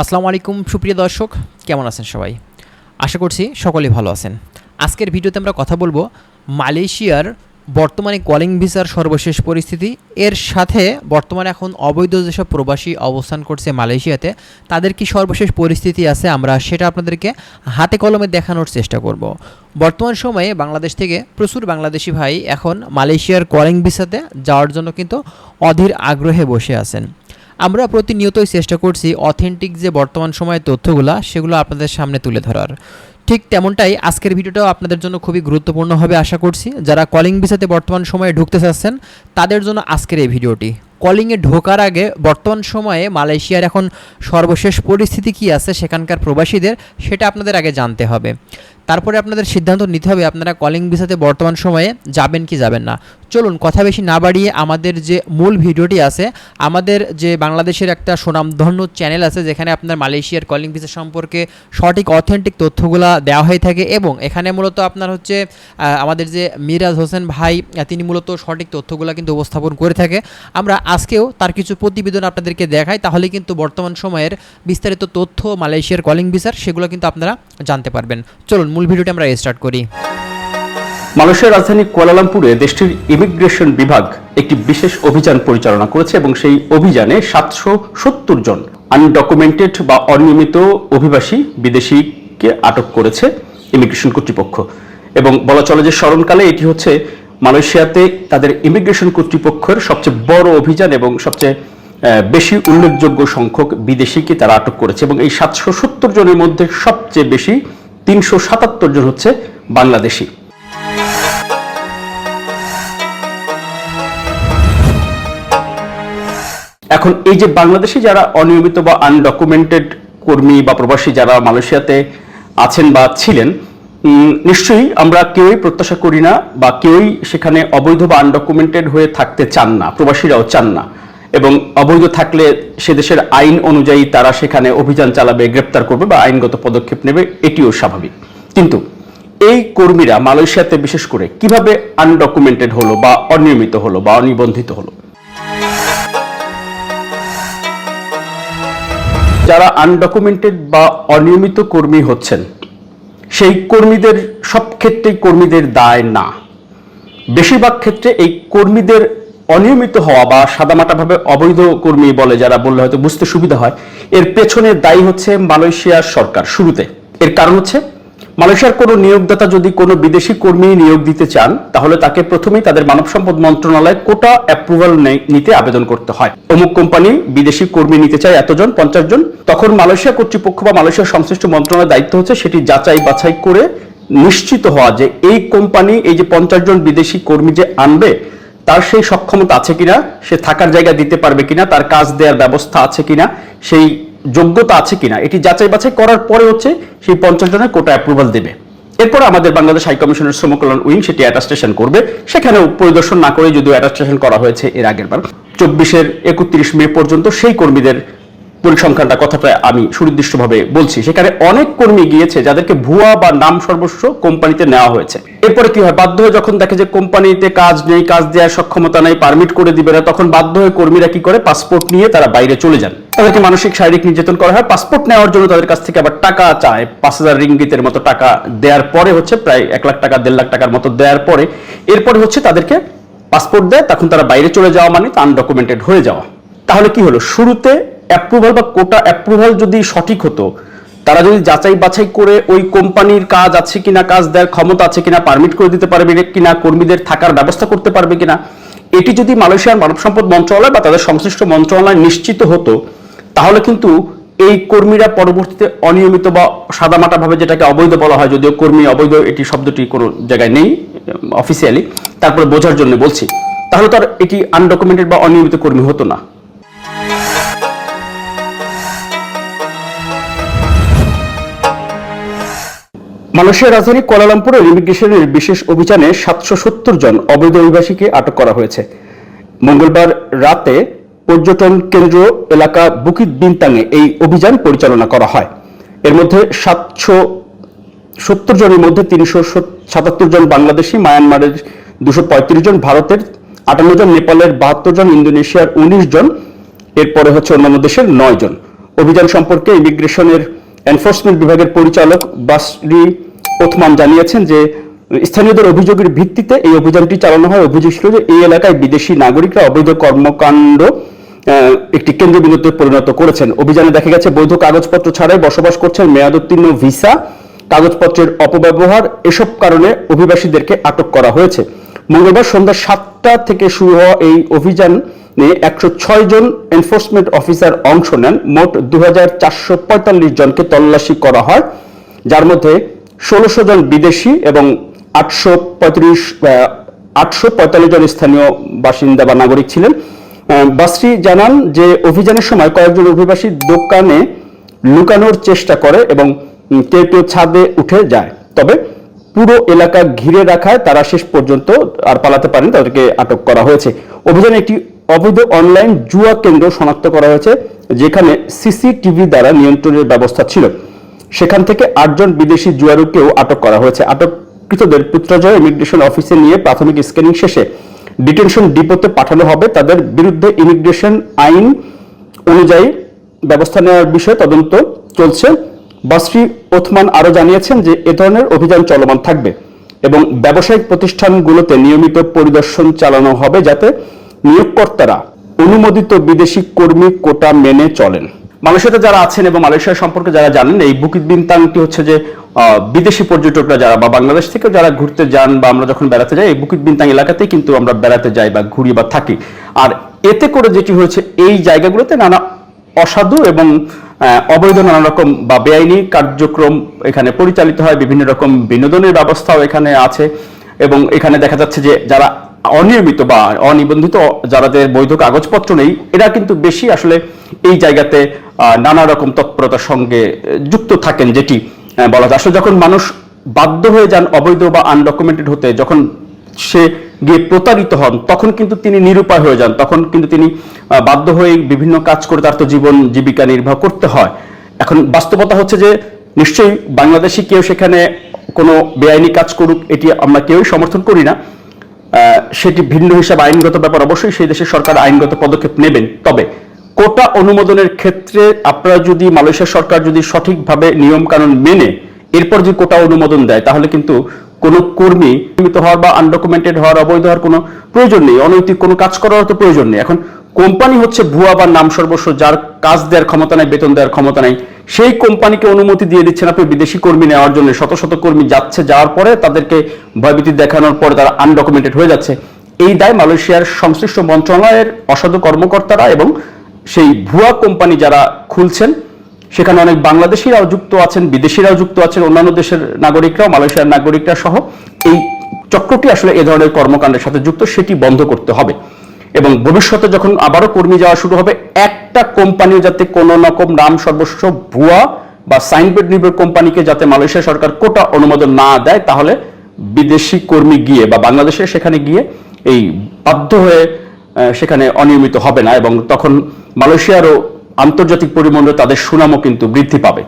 আসসালামু আলাইকুম, সুপ্রিয় দর্শক। কেমন আছেন সবাই? আশা করছি সকলেই ভালো আছেন। আজকের ভিডিওতে আমরা কথা বলব মালয়েশিয়ার বর্তমানে কলিং ভিসার সর্বশেষ পরিস্থিতি। এর সাথে বর্তমানে এখন অবৈধ যেসব প্রবাসী অবস্থান করছে মালয়েশিয়াতে, তাদের কি সর্বশেষ পরিস্থিতি আছে আমরা সেটা আপনাদেরকে হাতে কলমে দেখানোর চেষ্টা করব। বর্তমান সময়ে বাংলাদেশ থেকে প্রচুর বাংলাদেশি ভাই এখন মালয়েশিয়ার কলিং ভিসাতে যাওয়ার জন্য কিন্তু অধীর আগ্রহে বসে আছেন। আমরা প্রতিনিয়তই চেষ্টা করছি অথেন্টিক যে বর্তমান সময়ের তথ্যগুলো, সেগুলো আপনাদের সামনে তুলে ধরার। ঠিক তেমনটাই আজকের ভিডিওটাও আপনাদের জন্য খুবই গুরুত্বপূর্ণ হবে আশা করছি। যারা কলিং ভিসাতে বর্তমান সময়ে ঢুকতে চাচ্ছেন, তাদের জন্য আজকের এই ভিডিওটি। কলিংয়ে ঢোকার আগে বর্তমান সময়ে মালয়েশিয়ার এখন সর্বশেষ পরিস্থিতি কী আছে সেখানকার প্রবাসীদের, সেটা আপনাদের আগে জানতে হবে। তারপরে আপনাদের সিদ্ধান্ত নিতে হবে আপনারা কলিং ভিসাতে বর্তমান সময়ে যাবেন কি যাবেন না। চলুন কথা বেশি না বাড়িয়ে আমাদের যে মূল ভিডিওটি আছে, আমাদের যে বাংলাদেশের একটা সুনামধন্য চ্যানেল আছে যেখানে আপনার মালয়েশিয়ার কলিং ভিসা সম্পর্কে সঠিক অথেন্টিক তথ্যগুলো দেওয়া হয়ে থাকে এবং এখানে মূলত আপনার হচ্ছে আমাদের যে মিরাজ হোসেন ভাই তিনি মূলত সঠিক তথ্যগুলো কিন্তু উপস্থাপন করে থাকে। আমরা আজকেও তার কিছু প্রতিবেদন আপনাদেরকে দেখাই, তাহলে কিন্তু বর্তমান সময়ের বিস্তারিত তথ্য মালয়েশিয়ার কলিং ভিসার সেগুলো কিন্তু আপনারা জানতে পারবেন। চলুন মূল ভিডিওটি আমরা স্টার্ট করি। মালয়েশিয়ার রাজধানী কুয়ালালামপুরে দেশটির ইমিগ্রেশন বিভাগ একটি বিশেষ অভিযান পরিচালনা করেছে এবং সেই অভিযানে সাতশো সত্তর জন আনডকুমেন্টেড বা অনিয়মিত অভিবাসী বিদেশিকে আটক করেছে ইমিগ্রেশন কর্তৃপক্ষ। এবং বলা চলে যে স্মরণকালে এটি হচ্ছে মালয়েশিয়াতে তাদের ইমিগ্রেশন কর্তৃপক্ষের সবচেয়ে বড় অভিযান এবং সবচেয়ে বেশি উল্লেখযোগ্য সংখ্যক বিদেশিকে তারা আটক করেছে এবং এই সাতশো সত্তর জনের মধ্যে সবচেয়ে বেশি তিনশো সাতাত্তর জন হচ্ছে বাংলাদেশি। এখন এই যে বাংলাদেশি যারা অনিয়মিত বা আনডকুমেন্টেড কর্মী বা প্রবাসী যারা মালয়েশিয়াতে আছেন বা ছিলেন নিশ্চয়ই আমরা কেউই প্রত্যাশা করি না বা কেউই সেখানে অবৈধ বা আনডকুমেন্টেড হয়ে থাকতে চান না, প্রবাসীরাও চান না। এবং অবৈধ থাকলে সে দেশের আইন অনুযায়ী তারা সেখানে অভিযান চালাবে, গ্রেপ্তার করবে বা আইনগত পদক্ষেপ নেবে, এটিও স্বাভাবিক। কিন্তু এই কর্মীরা মালয়েশিয়াতে বিশেষ করে কীভাবে আনডকুমেন্টেড হলো বা অনিয়মিত হলো বা অনিবন্ধিত হলো? যারা আনডকুমেন্টেড বা অনিয়মিত কর্মী হচ্ছেন, সেই কর্মীদের সব ক্ষেত্রেই কর্মীদের দায় না। বেশিরভাগ ক্ষেত্রে এই কর্মীদের অনিয়মিত হওয়া বা সাদামাটাভাবে অবৈধ কর্মী বলে যারা বললে হয়তো বুঝতে সুবিধা হয়, এর পেছনে দায়ী হচ্ছে মালয়েশিয়ার সরকার শুরুতে। এর কারণ হচ্ছে, মালয়েশিয়ার কোনো নিয়োগদাতা যদি কোনো বিদেশি কর্মী নিয়োগ দিতে চান, তাহলে তাকে প্রথমেই তাদের মানব সম্পদ মন্ত্রণালয়ে কোটা অ্যাপ্রুভাল নিতে আবেদন করতে হয়। অমুক কোম্পানি বিদেশি কর্মী নিতে চায় এতজন, পঞ্চাশ জন, তখন মালয়েশিয়া কর্তৃপক্ষ বা মালয়েশিয়ার সংশ্লিষ্ট মন্ত্রণালয়ের দায়িত্ব হচ্ছে সেটি যাচাই বাছাই করে নিশ্চিত হওয়া যে এই কোম্পানি, এই যে পঞ্চাশ জন বিদেশি কর্মী যে আনবে তার সেই সক্ষমতা আছে কিনা, সে থাকার জায়গা দিতে পারবে কিনা, তার কাজ দেওয়ার ব্যবস্থা আছে কিনা, সেই যোগ্যতা আছে কিনা, এটি যাচাই বাছাই করার পরে হচ্ছে সেই পঞ্চাশ জনের কোটা অ্যাপ্রুভাল দেবে। এরপর আমাদের বাংলাদেশ হাই কমিশনের উইং সেটি অ্যাটাস্টেশন করবে। সেখানে পরিদর্শন না করে যদিও অ্যাটাস্টেশন করা হয়েছে এর আগের বার। চব্বিশের একত্রিশ মে পর্যন্ত সেই কর্মীদের পরিসংখ্যানটা কথাটা আমি সুনির্দিষ্টভাবে বলছি। সেখানে অনেক কর্মী গিয়েছে যাদেরকে ভুয়া বা নাম সর্বস্ব কোম্পানিতে নেওয়া হয়েছে। এরপরে কি হয়? বাধ্য হয়ে যখন দেখে যে কোম্পানিতে কাজ নেই, কাজ দেওয়ার সক্ষমতা নেই, পারমিট করে দিবে না, তখন বাধ্য হয়ে কর্মীরা কি করে? পাসপোর্ট নিয়ে তারা বাইরে চলে যান। তাদেরকে মানসিক, শারীরিক নির্যাতন করা হয়। পাসপোর্ট নেওয়ার জন্য তাদের কাছ থেকে আবার টাকা চায়। পাঁচ হাজার রিঙ্গিতের মতো টাকা দেওয়ার পরে হচ্ছে প্রায় এক লাখ টাকা, দেড় লাখ টাকার মতো দেওয়ার পরে এরপরে হচ্ছে তাদেরকে পাসপোর্ট দেয়। তখন তারা বাইরে চলে যাওয়া মানে আনডকুমেন্টেড হয়ে যাওয়া। তাহলে কি হলো? শুরুতে অ্যাপ্রুভাল বা কোটা অ্যাপ্রুভাল যদি সঠিক হতো, তারা যদি যাচাই বাছাই করে ওই কোম্পানির কাজ আছে কিনা, কাজ দেওয়ার ক্ষমতা আছে কিনা পারমিট করে দিতে পারবে কিনা, কর্মীদের থাকার ব্যবস্থা করতে পারবে কিনা, এটি যদি মালয়েশিয়ার মানব সম্পদ মন্ত্রণালয় বা তাদের সংশ্লিষ্ট মন্ত্রণালয় নিশ্চিত হতো, তাহলে কিন্তু এই কর্মীরা পরবর্তীতে অনিয়মিত বা সাদামাটা ভাবে যেটাকে অবৈধ বলা হয়, যদিও কর্মী অবৈধ, এটি শব্দটি কোনো জায়গায় নেই অফিসিয়ালি তারপরে বোঝার জন্য বলছি। তাহলে তো আর এটি আনডকুমেন্টেড বা অনিয়মিত কর্মী হতো না। মালয়েশিয়ার রাজধানী কোয়ালালামপুরের ইমিগ্রেশনের বিশেষ অভিযানে সাতশো সত্তর জন অবৈধ অভিবাসীকে আটক করা হয়েছে। মঙ্গলবার রাতে পর্যটন কেন্দ্র এলাকা বুকিত বিনতাঙে এই অভিযান পরিচালনা করা হয়। এর মধ্যে সাতশো সত্তর জনের মধ্যে তিনশো সাতাত্তর জন বাংলাদেশি, মায়ানমারের দুশো পঁয়ত্রিশ জন ভারতের, আটান্ন জন নেপালের, বাহাত্তর জন ইন্দোনেশিয়ার, উনিশ জন, এরপরে হচ্ছে অন্যান্য দেশের নয় জন। অভিযান সম্পর্কে ইমিগ্রেশনের এনফোর্সমেন্ট বিভাগের পরিচালক বাসরি ওথমান জানিয়েছেন যে, স্থানীয়দের অভিযোগের ভিত্তিতে এই অভিযানটি চালানো হয়। অভিযোগ ছিল যে, এই এলাকায় বিদেশি নাগরিকরা অবৈধ কর্মকাণ্ড একটি কেন্দ্রবিন্দুতে পরিণত করেছেন। অভিযানে দেখা গেছে, বৈধ কাগজপত্র ছাড়াই বসবাস করছেন মেয়াদোত্তীর্ণ ভিসা, কাগজপত্রের অপব্যবহার, এসব কারণে অভিবাসীদেরকে আটক করা হয়েছে। মঙ্গলবার সন্ধ্যা সাতটা থেকে শুরু হওয়া এই অভিযান নিয়ে একশো ছয় জন এনফোর্সমেন্ট অফিসার অংশ নেন। মোট দু হাজার চারশো পঁয়তাল্লিশ জনকে তল্লাশি করা হয়, যার মধ্যে ষোলোশো জন বিদেশি এবং আটশো পঁয়ত্রিশ আটশো পঁয়তাল্লিশ জন স্থানীয় বাসিন্দা বা নাগরিক ছিলেন। বাসরি জানান যে অভিযানের সময় কয়েকজন অভিবাসী দোকানে লুকানোর চেষ্টা করে এবং কেউ কেউ ছাদে উঠে যায়। তবে পুরো এলাকা ঘিরে রাখায় তারা শেষ পর্যন্ত আর পালাতে পারেন, তাদেরকে আটক করা হয়েছে। অভিযানে একটি অবৈধ অনলাইন জুয়া কেন্দ্র শনাক্ত করা হয়েছে, যেখানে সিসিটিভি দ্বারা নিয়ন্ত্রণের ব্যবস্থা ছিল। সেখান থেকে আটজন বিদেশি জুয়ারুকেও আটক করা হয়েছে। আটককৃতদের পুত্রজয় ইমিগ্রেশন অফিসে নিয়ে প্রাথমিক স্ক্যানিং শেষে ডিটেনশন ডিপোতে পাঠানো হবে। তাদের বিরুদ্ধে ইমিগ্রেশন আইন অনুযায়ী ব্যবস্থা নেওয়ার বিষয়ে তদন্ত চলছে। বাসরি ওথমান আরও জানিয়েছেন যে, এ ধরনের অভিযান চলমান থাকবে এবং ব্যবসায়িক প্রতিষ্ঠানগুলোতে নিয়মিত পরিদর্শন চালানো হবে যাতে নিয়োগকর্তারা অনুমোদিত বিদেশি কর্মী কোটা মেনে চলেন। মালয়েশিয়াতে যারা আছেন এবং মালয়েশিয়া সম্পর্কে যারা জানেন, এই বুকিত বিনতাংটি হচ্ছে যে বিদেশি পর্যটকরা যারা বা বাংলাদেশ থেকে যারা ঘুরতে যান বা আমরা যখন বেড়াতে যাই, এই বুকিত বিনতাং এলাকাতেই কিন্তু আমরা বেড়াতে যাই বা ঘুরি বা থাকি। আর এতে করে যেটি হয়েছে, এই জায়গাগুলোতে নানা অসাধু এবং অবৈধ নানা রকম বা বেআইনি কার্যক্রম এখানে পরিচালিত হয়। বিভিন্ন রকম বিনোদনের ব্যবস্থাও এখানে আছে এবং এখানে দেখা যাচ্ছে যে, যারা অনিয়মিত বা অনিবন্ধিত যাদের বৈধ কাগজপত্র নেই, এরা কিন্তু বেশি আসলে এই জায়গাতে নানা রকম তৎপরতার সঙ্গে যুক্ত থাকেন যেটি বলা যায়। আসলে যখন মানুষ বাধ্য হয়ে যান অবৈধ বা আনডকুমেন্টেড হতে, যখন সে গিয়ে প্রতারিত হন, তখন কিন্তু তিনি নিরুপায় হয়ে যান। তখন কিন্তু তিনি বাধ্য হয়ে বিভিন্ন কাজ করে তার তো জীবন জীবিকা নির্বাহ করতে হয়। এখন বাস্তবতা হচ্ছে যে, নিশ্চয়ই বাংলাদেশি কেউ সেখানে কোনো বেআইনি কাজ করুক, এটি আমরা কেউই সমর্থন করি না। সেটি ভিন্ন হিসাবে আইনগত ব্যাপার। অবশ্যই সেই দেশের সরকার আইনগত পদক্ষেপ নেবেন। তবে কোটা অনুমোদনের ক্ষেত্রে আপনারা যদি মালয়েশিয়া সরকার যদি সঠিকভাবে নিয়ম কানুন মেনে এরপর যদি কোটা অনুমোদন দেয়, তাহলে কিন্তু কোনো কর্মী নিয়মিত হওয়ার বা আনডকুমেন্টেড হওয়ার অবৈধ হওয়ার কোনো প্রয়োজন নেই। অনৈতিক কোনো কাজ করার তো প্রয়োজন নেই। এখন কোম্পানি হচ্ছে ভুয়া বা নাম সর্বস্ব, যার কাজ দেওয়ার ক্ষমতা নাই, বেতন দেওয়ার ক্ষমতা নাই। সেই কোম্পানিকে অনুমতি দিয়ে দিচ্ছেন আপনি বিদেশি কর্মী নেওয়ার জন্য। শত শত কর্মী যাচ্ছে, যাওয়ার পরে তাদেরকে ভয়ভীতি দেখানোর পরে তারা আনডকুমেন্টেড হয়ে যাচ্ছে। এই দায় মালয়েশিয়ার সংশ্লিষ্ট মন্ত্রণালয়ের অসাধু কর্মকর্তারা এবং সেই ভুয়া কোম্পানি যারা খুলছেন, সেখানে অনেক বাংলাদেশিরাও যুক্ত আছেন, বিদেশিরাও যুক্ত আছেন, অন্যান্য দেশের নাগরিকরাও, মালয়েশিয়ার নাগরিকরা সহ। এই চক্রটি আসলে এ ধরনের কর্মকাণ্ডের সাথে যুক্ত, সেটি বন্ধ করতে হবে। এবং ভবিষ্যতে যখন আবারও কর্মী যাওয়া শুরু হবে, একটা কোম্পানিও যাতে কোনো রকম নাম সর্বস্ব ভুয়া বা সাইনবোর্ড নির্ভর কোম্পানিকে যাতে মালয়েশিয়া সরকার কোটা অনুমোদন না দেয়, তাহলে বিদেশি কর্মী গিয়ে বা বাংলাদেশে সেখানে গিয়ে এই বাধ্য হয়ে সেখানে অনিয়মিত হবে না এবং তখন মালয়েশিয়ারও আন্তর্জাতিক পরিমণ্ডলে তাদের সুনামও কিন্তু বৃদ্ধি পাবে।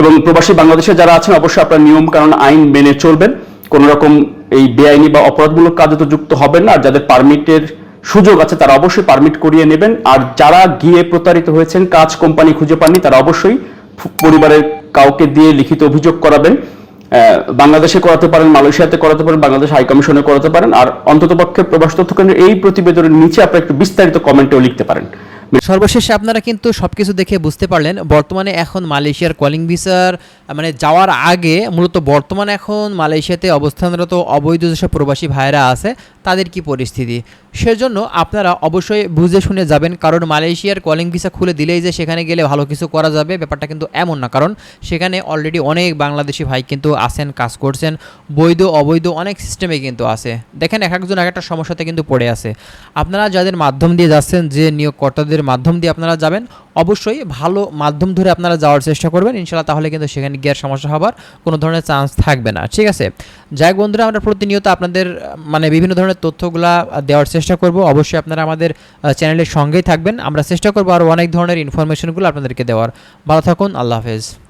এবং প্রবাসী বাংলাদেশে যারা আছেন, অবশ্যই আপনার নিয়ম কারণ আইন মেনে চলবেন। কোন রকম এই বেআইনি বা অপরাধমূলক কাজে তো যুক্ত হবেন না, আর যাদের পারমিটের সুযোগ আছে, তারা অবশ্যই পারমিট করিয়ে নেবেন। আর যারা গিয়ে প্রতারিত হয়েছেন, কাজ কোম্পানি খুঁজে পাননি, তারা অবশ্যই পরিবারের কাউকে দিয়ে লিখিত অভিযোগ করাবেন। বাংলাদেশে করাতে পারেন, মালয়েশিয়াতে করাতে পারেন, বাংলাদেশ হাই কমিশনে করাতে পারেন। আর অন্ততপক্ষে প্রবাস তথ্য কেন্দ্রের এই প্রতিবেদনের নিচে আপনারা একটু বিস্তারিত কমেন্টেও লিখতে পারেন। সর্বশেষে আপনারা কিন্তু সবকিছু দেখে বুঝতে পারলেন, বর্তমানে এখন মালয়েশিয়ার কলিং ভিসার মানে যাওয়ার আগে মূলত বর্তমানে এখন মালয়েশিয়াতে অবস্থানরত অবৈধ যেসব প্রবাসী ভাইরা আছে, তাদের কি পরিস্থিতি? সেজন্য আপনারা অবশ্যই বুঝে শুনে যাবেন, কারণ মালয়েশিয়ার কলিং ভিসা খুলে দিলেই যে সেখানে গেলে ভালো কিছু করা যাবে, ব্যাপারটা কিন্তু এমন না। কারণ সেখানে অলরেডি অনেক বাংলাদেশি ভাই কিন্তু আছেন, কাজ করছেন, বৈধ, অবৈধ অনেক সিস্টেমে কিন্তু আছে। দেখেন এক একজন এক একটা সমস্যাতে কিন্তু পড়ে আছে। আপনারা যাদের মাধ্যম দিয়ে যাচ্ছেন, যে নিয়োগকর্তাদের মাধ্যম দিয়ে আপনারা যাবেন, অবশ্যই ভালো মাধ্যম ধরে আপনারা যাওয়ার চেষ্টা করবেন। ইনশাল্লাহ তাহলে কিন্তু সেখানে গিয়ে সমস্যা হবার কোনো ধরনের চান্স থাকবে না। ঠিক আছে? যাই বন্ধুরা, আমরা প্রতিনিয়ত আপনাদের মানে বিভিন্ন ধরনের তথ্যগুলা দেওয়ার চেষ্টা করব। অবশ্যই আপনারা আমাদের চ্যানেলের সঙ্গেই থাকবেন। আমরা চেষ্টা করব আরও অনেক ধরনের ইনফরমেশনগুলো আপনাদেরকে দেওয়ার। ভালো থাকুন, আল্লাহ হাফেজ।